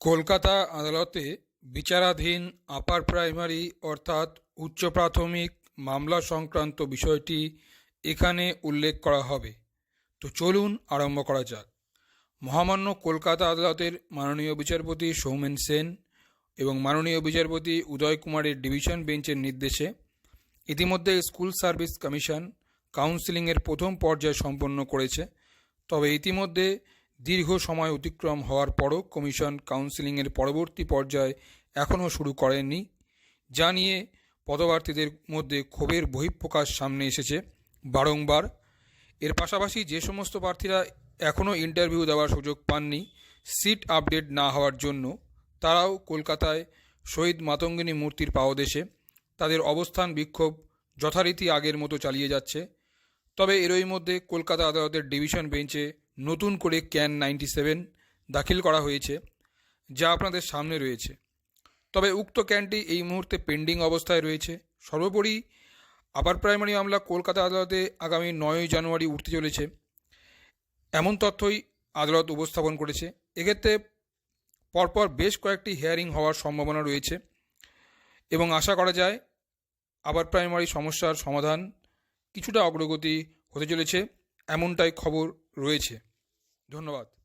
কলকাতা আদালতে বিচারাধীন upper primary অর্থাৎ উচ্চ প্রাথমিক মামলা সংক্রান্ত বিষয়টি এখানে উল্লেখ করা হবে। তো চলুন আরম্ভ করা যাক। মহামান্য কলকাতা আদালতের মাননীয় বিচারপতি সৌমেন সেন এবং মাননীয় বিচারপতি উদয় কুমারের ডিভিশন বেঞ্চের নির্দেশে ইতিমধ্যে স্কুল সার্ভিস কমিশন কাউন্সিলিংয়ের প্রথম পর্যায় সম্পন্ন করেছে। তবে ইতিমধ্যে দীর্ঘ সময় অতিক্রম হওয়ার পরও কমিশন কাউন্সিলিংয়ের পরবর্তী পর্যায় এখনও শুরু করেনি যা নিয়ে পদপ্রার্থীদের মধ্যে ক্ষোভের বহিঃপ্রকাশ সামনে এসেছে বারংবার। এর পাশাপাশি যে সমস্ত প্রার্থীরা এখনও ইন্টারভিউ দেওয়ার সুযোগ পাননি, সিট আপডেট না হওয়ার জন্য তারাও কলকাতায় শহীদ মাতঙ্গিনী মূর্তির পাওদেশে তাদের অবস্থান বিক্ষোভ যথারীতি আগের মতো চালিয়ে যাচ্ছে। তবে এরই মধ্যে কলকাতা আদালতের ডিভিশন বেঞ্চে নতুন করে ক্যান নাইনটি সেভেন দাখিল করা হয়েছে, যা আপনাদের সামনে রয়েছে। তবে উক্ত ক্যানটি এই মুহূর্তে পেন্ডিং অবস্থায় রয়েছে। সর্বোপরি, আপার প্রাইমারি মামলা কলকাতা আদালতে আগামী নয়ই জানুয়ারি উঠতে চলেছে। এমন তথ্যই আদালত উপস্থাপন করেছে। এক্ষেত্রে পরপর বেশ কয়েকটি হিয়ারিং হওয়ার সম্ভাবনা রয়েছে এবং আশা করা যায় আবার প্রাইমারি সমস্যার সমাধান কিছুটা অগ্রগতি হতে চলেছে, এমনটাই খবর রয়েছে। ধন্যবাদ।